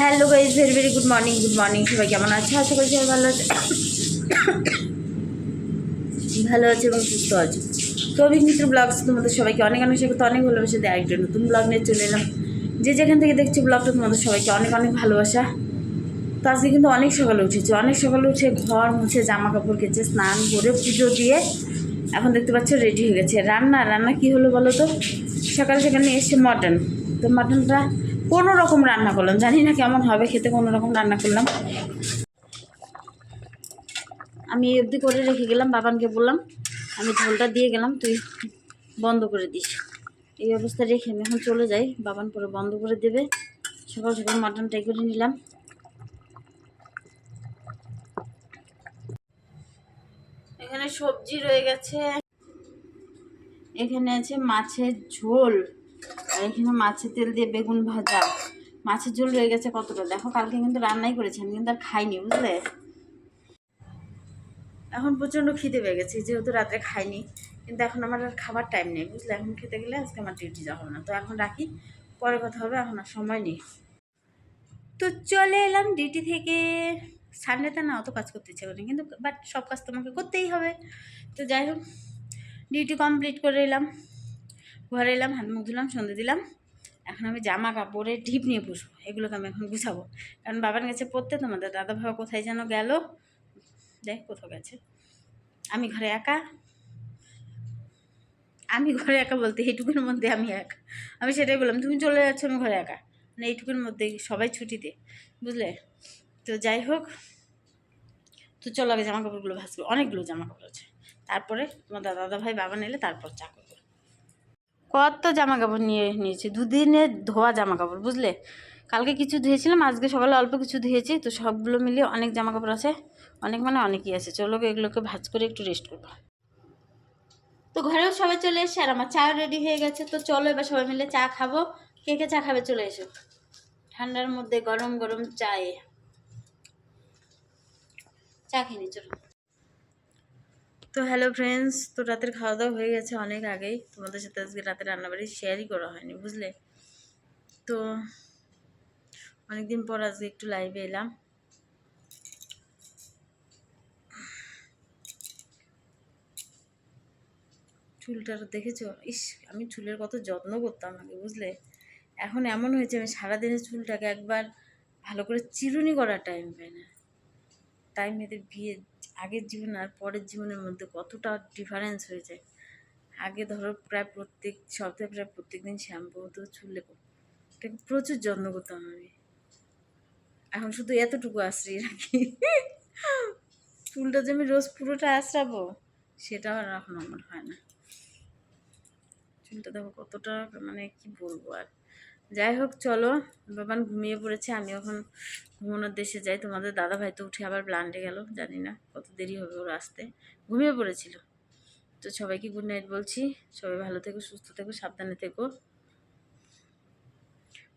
Hello guys very very good morning good morning. সবাই কেমন আছে? আশা করি সবাই ভালো আছে। ভালো আছে এবং সুস্থ আছে। তো অভিক মিত্র ব্লগস তোমাদের সবাইকে অনেক অনেক সাথে অনেক ভালোবাসা দেয় আরেকটা নতুন ব্লগ নিয়ে চলে এলাম। যে যেখান থেকে দেখছি ব্লগটা তোমাদের সবাইকে অনেক অনেক ভালোবাসা। তো আজকে কিন্তু অনেক সকালে উঠেছি। অনেক সকালে উঠে ঘর মুছে জামা কাপড় কেচে, স্নান করে পুজো দিয়ে এখন দেখতে পাচ্ছ রেডি হয়ে গেছে। রান্না রান্না কি হলো বলো তো? সকাল সেখানে এসছে মটন তো মটনটা কোনো রকম রান্না করলাম। জানি না কেমন হবে, খেতে কোনো রকম রান্না করলাম। আমি অবধি করে রেখে গেলাম, বাবানকে বললাম, আমি ঝোলটা দিয়ে গেলাম, তুই বন্ধ করে দিস। এই অবস্থা রেখে আমি এখন চলে যাই। বাবান পরে বন্ধ করে দেবে। সকাল সকাল মাটনটাই করে নিলাম। এখানে সবজি রয়ে গেছে। এখানে আছে মাছের ঝোল। এখানে মাছের তেল দিয়ে বেগুন ভাজা। মাছের ঝোল রয়ে গেছে কতটা? দেখো, কালকে কিন্তু রান্নাই করেছি, আমি কিন্তু আর খাইনি, বুঝলে? এখন প্রচণ্ড খিদে পেয়ে গেছি, যেহেতু রাত্রে খাইনি। কিন্তু এখন আমার আর খাবার টাইম নেই, বুঝলে? এখন খেতে গেলে আজকে আমার ডিউটি যাওয়া না। তো এখন রাখি, পরে কথা হবে, এখন আর সময় নেই। তো চলে এলাম ডিউটি থেকে। সানডেতে না অত কাজ করতে ইচ্ছে করি কিন্তু বাট সব কাজ তোমাকে করতেই হবে। তো যাই হোক ডিউটি কমপ্লিট করে এলাম। ঘরে এলাম, হাত মুখ ধুলাম, সন্ধে দিলাম। এখন আমি জামা কাপড়ে ঢিপ নিয়ে বসবো, এগুলোকে আমি এখন গুছাবো। কারণ বাবার কাছে পড়তে তোমাদের দাদা ভাবা কোথায় যেন গেল। দেখ, কোথাও গেছে। আমি ঘরে একা। আমি ঘরে একা বলতে এইটুকুর মধ্যে আমি একা। আমি সেটাই বললাম, তুমি চলে যাচ্ছ, আমি ঘরে একা। মানে এইটুকুর মধ্যে সবাই ছুটিতে, বুঝলে? তো যাই হোক, তো চলো আগে জামা কাপড়গুলো ভাসবো। অনেকগুলো জামা কাপড় আছে। তারপরে তোমার দাদা দাদা ভাই বাবা নিলে তারপর চা কত জামা কাপড় নিয়ে নিয়েছি, দুদিনে ধোয়া জামা কাপড় বুঝলে? কালকে কিছু ধুয়েছিলাম, আজকে সকালে অল্প কিছু ধুয়েছি, তো সবগুলো মিলিয়ে অনেক জামা কাপড় আছে, অনেক মানে অনেকই আছে, চলো এগুলোকে ভাজ করে একটু রেস্ট করব। তো ঘরেও সবাই চলে এসে আর আমার চা রেডি হয়ে গেছে, তো চলো এবার সবাই মিলে চা খাব। কে কে চা খাবে চলে এসো। ঠান্ডার মধ্যে গরম গরম চায়ে। চা খেয়ে নি, চলো। তো হ্যালো ফ্রেন্ডস, তো রাতের খাওয়া দাওয়া হয়ে গেছে অনেক আগেই। তোমাদের সাথে আজকে রাতে রান্নাবাড়ি শেয়ারই করা হয়নি, বুঝলে? তো অনেকদিন পর আজকে একটু লাইভে এলাম। চুলটা দেখেছ? ইস, আমি চুলের কত যত্ন করতাম আগে, বুঝলে? এখন এমন হয়েছে, আমি সারাদিনের চুলটাকে একবার ভালো করে চিরুনি করার টাইম পাই না। টাইম এদের বিয়ে আগের জীবন আর পরের জীবনের মধ্যে কতটা ডিফারেন্স হয়ে যায়। আগে ধরো প্রায় প্রত্যেক সপ্তাহে প্রায় প্রত্যেক দিন শ্যাম্পু হতো চুলে এটাকে প্রচুর যত্ন করতাম আমি। এখন শুধু এতটুকু আশ্রয় রাখি। চুলটা যে আমি রোজ পুরোটা আশ্রাবো, সেটাও আর এখন আমার হয় না। চুলটা দেখো কতটা মানে কি বলব আর যাই হোক, চলো। বাবান ঘুমিয়ে পড়েছে আমি এখন ঘুমানোর দেশে যাই। তোমাদের দাদা ভাই তো উঠে আবার প্লান্টে গেল, জানি না কত দেরি হবে ওর আসতে। ঘুমিয়ে পড়েছিল। তো সবাইকে গুড নাইট বলছি। সবাই ভালো থেকো, সুস্থ থেকো, সাবধানে থেকো।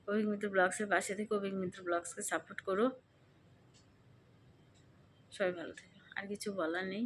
অভিক মিত্র ব্লগসের পাশে থেকে, অভিক মিত্র ব্লগসকে সাপোর্ট করো। সবাই ভালো থেকো। আর কিছু বলার নেই।